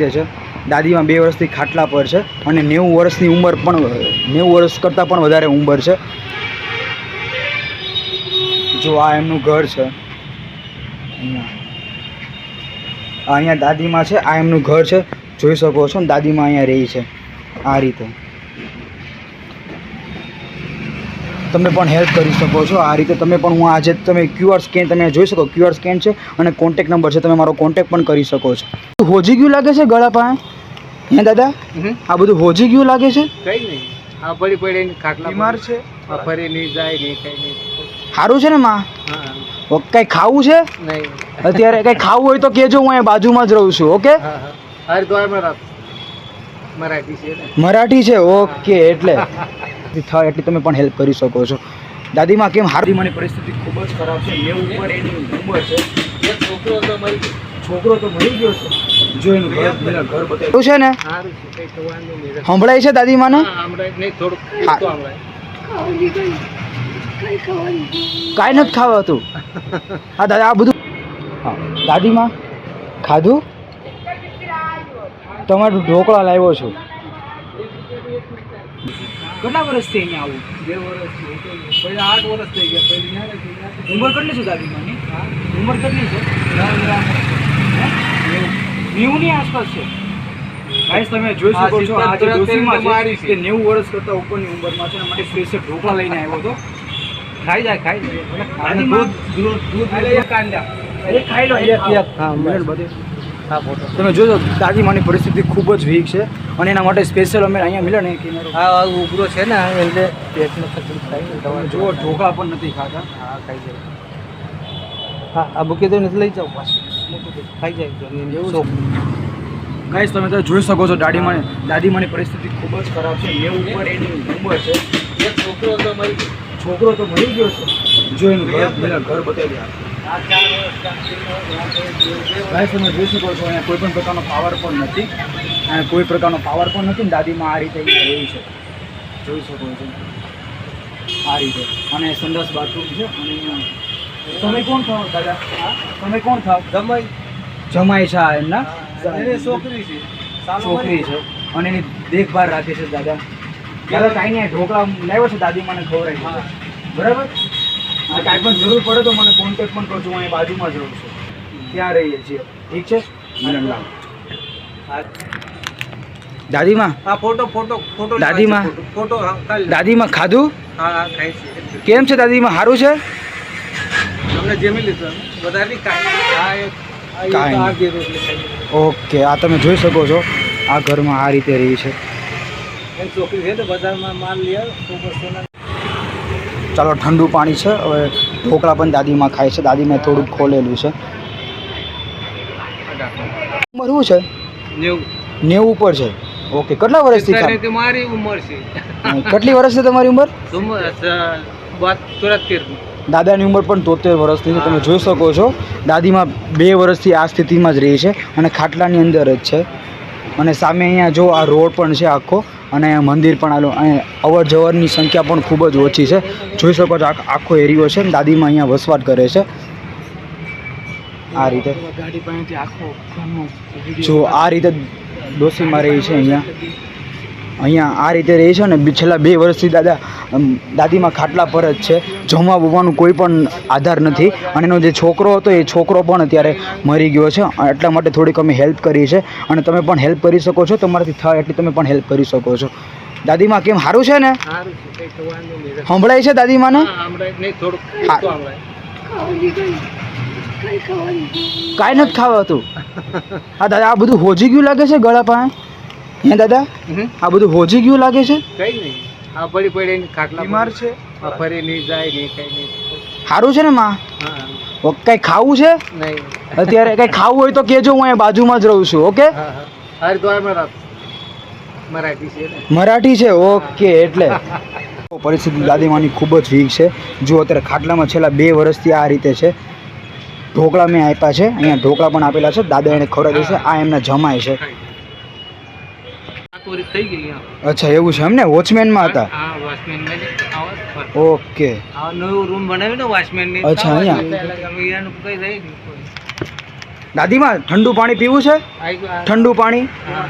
રીતે છે. દાદીમાં બે વર્ષથી ખાટલા પર છે અને નેવું વર્ષની ઉંમર પણ, નેવું વર્ષ કરતાં પણ વધારે ઉંમર છે. જો આ એમનું ઘર છે. અહીંયા. અહીંયા દાદીમાં છે, આ એમનું ઘર છે. જોઈ શકો છો દાદીમાં અહીંયા રહી છે. આ રીતે. તમે પણ હેલ્પ કરી શકો છો. આ રીતે તમે પણ હું આજે તમે ક્યુઆર સ્કેન તમે જોઈ શકો ક્યુઆર સ્કેન છે અને કોન્ટેક નંબર છે તમે મારો કોન્ટેક પણ કરી શકો છો. હોજી ગયું લાગે છે ગળા પાસે? હે દાદા? આ બધું હોજી ગયું લાગે છે? કઈ નહીં આ પડી પડી ખાટલા બીમાર છે? આ ફરી નહીં જાય નહીં કઈ નહીં. સારું છે ને માં? કંઈ ખાવું છે? નહીં. અત્યારે કંઈ ખાવું હોય તો કહેજો હું અહીંયા બાજુમાં જ રહું છું ઓકે? હરિદ્વારમાં મરાઠી છે મરાઠી છે ઓકે એટલે. થાય એટલી તમે પણ હેલ્પ કરી શકો છો. દાદીમાં કેમ હારી મને પરિસ્થિતિ ખૂબ જ ખરાબ છે. નેવું ઉપર એની ઉંમર છે. એક છોકરો તો મરી છોકરો તો મરી ગયો છે. જો એનું ઘર પેલા ઘર બતાવ્યું છે ને? સંભળાય છે દાદીમાને? કાંઈ નથી ખાવાતું હા દાદા આ બધું હા દાદીમાં ખાધું? તમારું ઢોકળા લાવ્યો છું. કેટલા વર્ષથી અહીંયા આવું? બે વર્ષ પહેલા આઠ વર્ષ થઈ ગયા. પહેલી ઉંમર કેટલી છે દાદીમાની ઉંમર કેટલી છે? નેવુંની આસપાસ છે. ગાઈસ તમે જોઈ શકો છો આજે છે. નેવું વર્ષ કરતાં ઉપરની ઉંમરમાં છે માટે સ્પેશિયલ ઢોકળા લઈને આવ્યો હતો. ખાઈ જાય ખાઈ જાય દૂધ દૂધ દૂધ કાંડા એ ખાઈ લો. એક, એક, હા, બધે. હા ફોટો તમે જોજો દાદીમાની પરિસ્થિતિ ખૂબ જ વીક છે અને એના માટે સ્પેશિયલ અમે અહીંયા મિલે ને આ ઉભરો છે ને એટલે પેટમાં તકલીફ થાય તમે જુઓ ઢોકળા પણ નથી ખાતા. હા ખાઈ જાય. હા આ મૂકી તો નથી લઈ જાઓ પાછું. ખાઈ જાય એવું. ગાઈસ તમે તો જોઈ શકો છો દાદીમાની દાદીમાની પરિસ્થિતિ ખૂબ જ ખરાબ છે. નેવું ઉપર એની ઉંમર છે. એક છોકરો તો મરી છોકરો તો મરી ગયો છે. જો એનું ઘર બધા ઘર બતાવી આ ગાઈસ તમે જોઈ શકો છો અહીંયા કોઈ પણ પ્રકારનો પાવર પણ નથી. અહીંયા કોઈ પ્રકારનો પાવર પણ નથી ને દાદીમાં આ રીતે રહી છે. જોઈ શકો છો. આ રીતે. અને સંદાસ બાથરૂમ છે અને તમે કોણ થાવ દાદા? તમે કોણ થાવ જમાઈ. જમાય છે એમના છોકરી છે. છોકરી છે. અને એની દેખભાળ રાખે છે દાદા. દાદા કાંઈ નહીં ઢોકળા લાવ્યો છે દાદી મને ખવડાવી. બરાબર? આ કાંઈ પણ જરૂર પડે તો મને કોન્ટેક્ટ પણ કરજો હું અહીં બાજુમાં જ રહું છું. ત્યાં રહીએ છીએ. ઠીક છે? હા. દાદીમાં? આ ફોટો ફોટો ફોટો દાદીમાં? ફોટો, હા લે. દાદીમાં ખાધું? હા હા ખાઈ કેમ છે દાદીમાં? સારું છે? તમને જેમી લીધું વધારે કાંઈ ઓકે આ તમે જોઈ શકો છો. આ ઘરમાં આ રીતે રહી છે. છોકરી છે તો બજારમાં માલ તો એના ચાલો ઠંડુ પાણી છે. હવે ઢોકળા પણ દાદીમાં ખાય છે. દાદીમાં થોડુંક ખોલેલું છે. ઉંમર શું છે? નેવું. ઉપર છે. ઓકે કેટલા વર્ષથી મારી ઉંમર છે. કેટલી વર્ષ છે તમારી ઉંમર? દાદાની ઉંમર પણ તોતેર વર્ષની છે. તમે જોઈ શકો છો. દાદીમાં બે વર્ષથી આ સ્થિતિમાં જ રહી છે અને ખાટલાની અંદર જ છે. અને સામે અહીંયા જો આ રોડ પણ છે આખો અને અહીંયા મંદિર પણ આવેલું અને અવર જવરની સંખ્યા પણ ખૂબ જ ઓછી છે. જોઈ શકો છો આખ- આખો એરિયો છે. ને દાદીમાં અહીંયા વસવાટ કરે છે. આ રીતે. જો આ રીતે ડોસીમાં રહી છે અહીંયા. અહીંયા આ રીતે રહે છે ને છેલ્લા બે વર્ષથી દાદા દાદીમાં ખાટલા પર જ છે. જમવા બમવાનું કોઈ પણ આધાર નથી. અને એનો જે છોકરો હતો એ છોકરો પણ અત્યારે મરી ગયો છે. એટલા માટે થોડીક અમે હેલ્પ કરી છે અને તમે પણ હેલ્પ કરી શકો છો. તમારાથી થાય એટલી તમે પણ હેલ્પ કરી શકો છો. દાદીમાં કેમ સારું છે ને? સંભળાય છે દાદીમાને કાંઈ નથી ખાવાતું. હા દાદા આ બધું હોજી ગયું લાગે છે ગળા પાસે? હે દાદા? આ બધું હોજી ગયું લાગે છે? કઈ નહીં. આ પડી પડી ખાટલા બીમાર છે? આ ફરી નહીં જાય નહીં કઈ નહીં. સારું છે ને માં? કઈ ખાવું છે? નહીં. અત્યારે કઈ ખાવું હોય તો કેજો હું અહીંયા બાજુમાં જ રહું છું ઓકે? હા હા. હરિદ્વારમાં રાખ. મરાઠી છે મરાઠી છે? ઓકે એટલે. પરિસ્થિતિ દાદીમાની ખૂબ જ વીક છે. જો અત્યારે ખાટલામાં છેલ્લા બે વર્ષથી આ રીતે છે. ઢોકળા મેં આપ્યા છે. અહીંયા ઢોકળા પણ આપેલા છે. દાદા એને ખવડાવ્યું દેશે. આ એમના જમાય છે. તોરી થઈ ગઈ અચ્છા એવું છે એમને? વોચમેનમાં હતા? હા વોચમેન ને ઓકે. આ નવો રૂમ બનાવ્યો ને વોચમેનની અચ્છા, અહીંયા. કઈ રહી દાદીમાં ઠંડુ પાણી પીવું છે? ઠંડુ પાણી?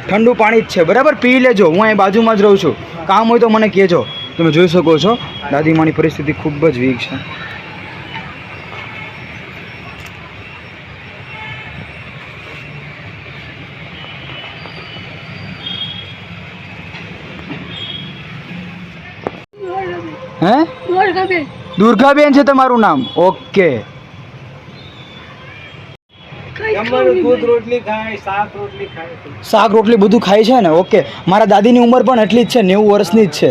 ઠંડુ પાણી જ છે. બરાબર? પી લેજો. હું અહીં બાજુમાં જ રહું છું. કામ હોય તો મને કહેજો. તમે જોઈ શકો છો. દાદીમાની પરિસ્થિતિ ખૂબ જ વીક છે. હે? દુર્ગાબેન. છે તમારું નામ? ઓકે. શાક રોટલી ખાય શાક રોટલી બધું ખાય છે ને? ઓકે. મારા દાદીની ઉંમર પણ એટલી જ છે નેવું વર્ષની જ છે.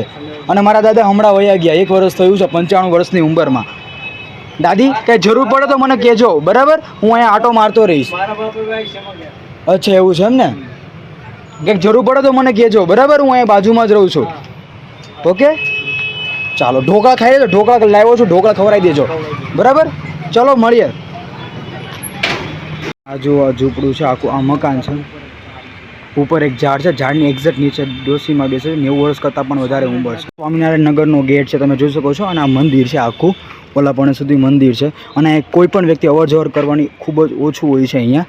અને મારા દાદા હમણાં વયા ગયા એક વર્ષ થયું છે પંચાણું વર્ષની ઉંમરમાં. દાદી કંઈ જરૂર પડે તો મને કહેજો બરાબર? હું અહીંયા આટો મારતો રહીશ. મારા બાપુ ભાઈ શેમાં ગયા? અચ્છા એવું છે એમ ને? કંઈક જરૂર પડે તો મને કહેજો બરાબર? હું અહીંયા બાજુમાં જ રહું છું. ઓકે? ચાલો, ઢોકળા ખાઈ લેજો, ઢોકળા લાવ્યો છું, ઢોકળા ખવડાવી દેજો. બરાબર? ચલો, મળીએ. આ જો આ ઝૂંપડું છે, આખું આ મકાન છે. ઉપર એક ઝાડ છે, ઝાડની એક્ઝેક્ટ નીચે ડોસીમાં બેસે નેવું વર્ષ કરતાં પણ વધારે ઉંમર છે. સ્વામિનારાયણ નગરનો ગેટ છે, તમે જોઈ શકો છો, અને આ મંદિર છે, આખું ઓલાપણે સુધી મંદિર છે. અને કોઈ પણ વ્યક્તિ અવર જવર કરવાની ખૂબ જ ઓછું હોય છે અહીંયા.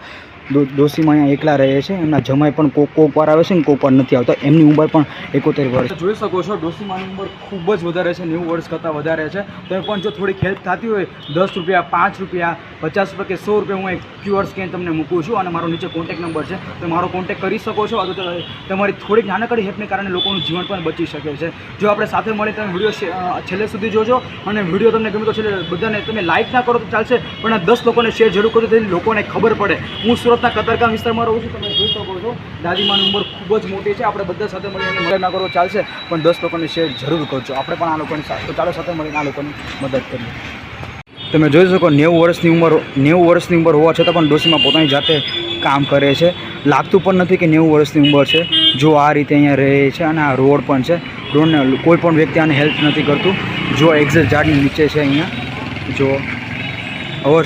ડોસીમાં અહીંયા એકલા રહે છે, એમના જમાઈ પણ કોક કોક વાર આવે છે ને કોક વાર નથી આવતા. એમની ઉંમર પણ એકોતેર વર્ષ. જોઈ શકો છો ડોસીમાની ઉંમર ખૂબ જ વધારે છે, નેવું વર્ષ કરતાં વધારે છે. તો પણ જો થોડીક હેલ્પ થતી હોય, દસ રૂપિયા, પાંચ રૂપિયા, પચાસ રૂપિયા કે સો રૂપિયા હું એક ક્યુઆર સ્કેન તમને મૂકું છું અને મારો નીચે કોન્ટેક નંબર છે. તો મારો કોન્ટેક કરી શકો છો, અથવા તમારી થોડીક નાનકડી હેલ્પને કારણે લોકોનું જીવન પણ બચી શકે છે. જો આપણે સાથે મળી તમે વીડિયો છેલ્લે સુધી જોજો અને વીડિયો તમને ગમે તો છેલ્લે બધાને તમે લાઇક ના કરો તો ચાલશે, પણ દસ લોકોને શેર જરૂર કરજો તેથી લોકોને ખબર પડે. હું સુરતના કતરગામ વિસ્તારમાં રહું છું, તમે જોઈ શકો છો. દાદીમાની ઉંમર ખૂબ જ મોટી છે. આપણે બધા સાથે મળીને મદદ ના કરો, ચાલશે. પણ દસ લોકોને શેર જરૂર કરજો. આપણે પણ આ લોકોની ચાલો સાથે મળીને આ લોકોની મદદ કરીએ. તમે જોઈ શકો, નેવું વર્ષની ઉંમર, નેવું વર્ષની ઉંમર હોવા છતાં પણ ડોસીમાં પોતાની જાતે કામ કરે છે. લાગતું પણ નથી કે નેવું વર્ષની ઉંમર છે. જો આ રીતે અહીંયા રહે છે અને આ રોડ પણ છે. રોડને કોઈ પણ વ્યક્તિ આને હેલ્પ નથી કરતું. જો એક્ઝેટ ઝાડની નીચે છે અહીંયા. જો, અવર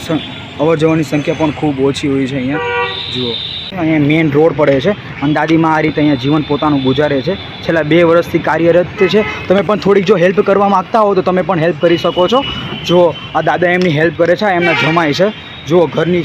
અવર જવાની સંખ્યા પણ ખૂબ ઓછી હોય છે અહીંયા. જુઓ. અહીંયા મેઇન રોડ પડે છે અને દાદીમાં આ રીતે અહીંયા જીવન પોતાનું ગુજારે છે. છેલ્લા બે વર્ષથી કાર્યરત છે. તમે પણ થોડીક જો હેલ્પ કરવા માગતા હો તો તમે પણ હેલ્પ કરી શકો છો. જો આ દાદા એમની હેલ્પ કરે છે, આ એમના જમાય છે. જુઓ, ઘરની